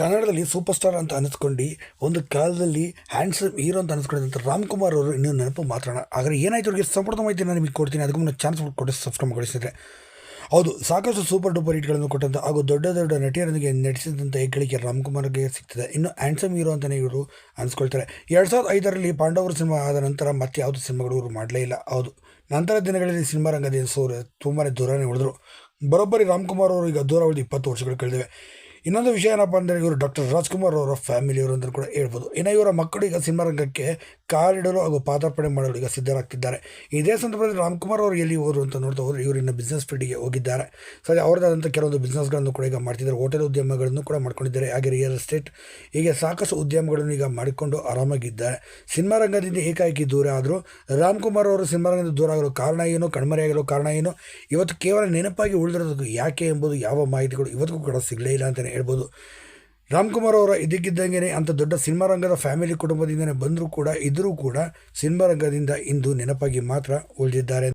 ಕನ್ನಡದಲ್ಲಿ super star ಅಂತ ಅನಿಸ್ಕೊಂಡು, ಒಂದು ಕಾಲದಲ್ಲಿ ಹ್ಯಾಂಡ್ಸಮ್ ಹೀರೋ ಅಂತ ಅನಿಸ್ಕೊಂಡಿದ್ದಂಥ ರಾಮ್ಕುಮಾರ್ ಅವರು ಇನ್ನೂ ನೆನಪು ಮಾತಾಡೋಣ ಆದರೆ ಏನಾಯ್ತು ಅವ್ರಿಗೆ ಸಂಪೂರ್ಣ ಮಾಹಿತಿ ನಾನು ನಿಮಗೆ ಕೊಡ್ತೀನಿ. ಅದಕ್ಕೂ ಮುಂದೆ ಚಾನ್ಸ್ ಕೊಟ್ಟು ಸಬ್ಸ್ಕ್ರೈಬ್ ಮಾಡಿಸಿದ್ರೆ. ಹೌದು, ಸಾಕಷ್ಟು ಸೂಪರ್ ಡೂಪರ್ ಹಿಟ್ಗಳನ್ನು ಕೊಟ್ಟಂಥ ಹಾಗೂ ದೊಡ್ಡ ದೊಡ್ಡ ನಟಿಯರೊಂದಿಗೆ ನಟಿಸಿದಂಥ ಹೆಗ್ಗಳಿಕೆ ರಾಮ್ಕುಮಾರ್ಗೆ ಸಿಗ್ತದೆ. ಇನ್ನು ಹ್ಯಾಂಡ್ಸಮ್ ಹೀರೋ ಅಂತಲೇ ಇವರು ಅನಿಸ್ಕೊಳ್ತಾರೆ. ಎರಡು ಸಾವಿರದ ಐದರಲ್ಲಿ ಪಾಂಡವರು ಸಿನಿಮಾ ಆದ ನಂತರ ಮತ್ತೆ ಯಾವುದೇ ಸಿನಿಮಾಗಳು ಇವರು ಮಾಡಲೇ ಇಲ್ಲ. ಹೌದು ನಂತರ ದಿನಗಳಲ್ಲಿ ಸಿನಿಮಾ ರಂಗದಿಂದ ಸೂರ್ಯ ತುಂಬಾ ದೂರನೇ ಉಳಿದ್ರು. ಬರೋಬ್ಬರಿ ರಾಮ್ಕುಮಾರ್ ಅವರು ಈಗ ದೂರ ಉಳಿದು ಇಪ್ಪತ್ತು ವರ್ಷಗಳು ಕಳೆದಿವೆ. ಇನ್ನೊಂದು ವಿಷಯ ಏನಪ್ಪ ಅಂದರೆ ಇವರು ಡಾಕ್ಟರ್ ರಾಜ್ಕುಮಾರ್ ಅವರ ಫ್ಯಾಮಿಲಿಯವರು ಅಂತ ಕೂಡ ಹೇಳ್ಬೋದು. ಇನ್ನು ಇವರ ಮಕ್ಕಳು ಈಗ ಸಿನಿಮಾ ರಂಗಕ್ಕೆ ಕಾಲಿಡಲು ಹಾಗೂ ಪಾದಾರ್ಪಣೆ ಮಾಡಲು ಈಗ ಸಿದ್ಧರಾಗ್ತಿದ್ದಾರೆ. ಇದೇ ಸಂದರ್ಭದಲ್ಲಿ ರಾಮ್ಕುಮಾರ್ ಅವರು ಎಲ್ಲಿ ಹೋದರು ಅಂತ ನೋಡ್ತಾ ಹೋದರೆ ಇವರು ಇನ್ನು ಬಿಸ್ನೆಸ್ ಫೀಲ್ಡಿಗೆ ಹೋಗಿದ್ದಾರೆ. ಸರಿ ಅವ್ರದ್ದಾದಂಥ ಕೆಲವೊಂದು ಬಿಸ್ನೆಸ್ಗಳನ್ನು ಕೂಡ ಈಗ ಮಾಡ್ತಿದ್ದಾರೆ. ಹೋಟೆಲ್ ಉದ್ಯಮಗಳನ್ನು ಕೂಡ ಮಾಡ್ಕೊಂಡಿದ್ದಾರೆ. ಹಾಗೆ ರಿಯಲ್ ಎಸ್ಟೇಟ್ ಹೀಗೆ ಸಾಕಷ್ಟು ಉದ್ಯಮಗಳನ್ನು ಈಗ ಮಾಡಿಕೊಂಡು ಆರಾಮಾಗಿದ್ದಾರೆ. ಸಿನಿಮಾ ರಂಗದಿಂದ ಏಕಾಏಕಿ ದೂರ ಆದರೂ ರಾಮ್ಕುಮಾರ್ ಅವರು ಸಿನಿಮಾ ರಂಗದಿಂದ ದೂರ ಆಗಲು ಕಾರಣ ಏನು ಕಣ್ಮರೆಯಾಗಲು ಕಾರಣ ಏನು, ಇವತ್ತು ಕೇವಲ ನೆನಪಾಗಿ ಉಳಿದಿರೋದಕ್ಕೆ ಯಾಕೆ ಎಂಬುದು ಯಾವ ಮಾಹಿತಿಗಳು ಇವತ್ತಿಗೂ ಕೂಡ ಸಿಗಲೇ ಇಲ್ಲ ಅಂತಲೇ ಹೇಳ್ಬೋದು. ರಾಮ್ಕುಮಾರ್ ಅವರ ಇದಕ್ಕಿದ್ದಂಗೆ ಅಂತ ದೊಡ್ಡ ಸಿನಿಮಾ ರಂಗದ ಫ್ಯಾಮಿಲಿ ಕುಟುಂಬದಿಂದನೇ ಬಂದರೂ ಕೂಡ ಇದ್ದರೂ ಕೂಡ ಸಿನಿಮಾ ರಂಗದಿಂದ ಇಂದು ನೆನಪಾಗಿ ಮಾತ್ರ ಉಳಿದಿದ್ದಾರೆ.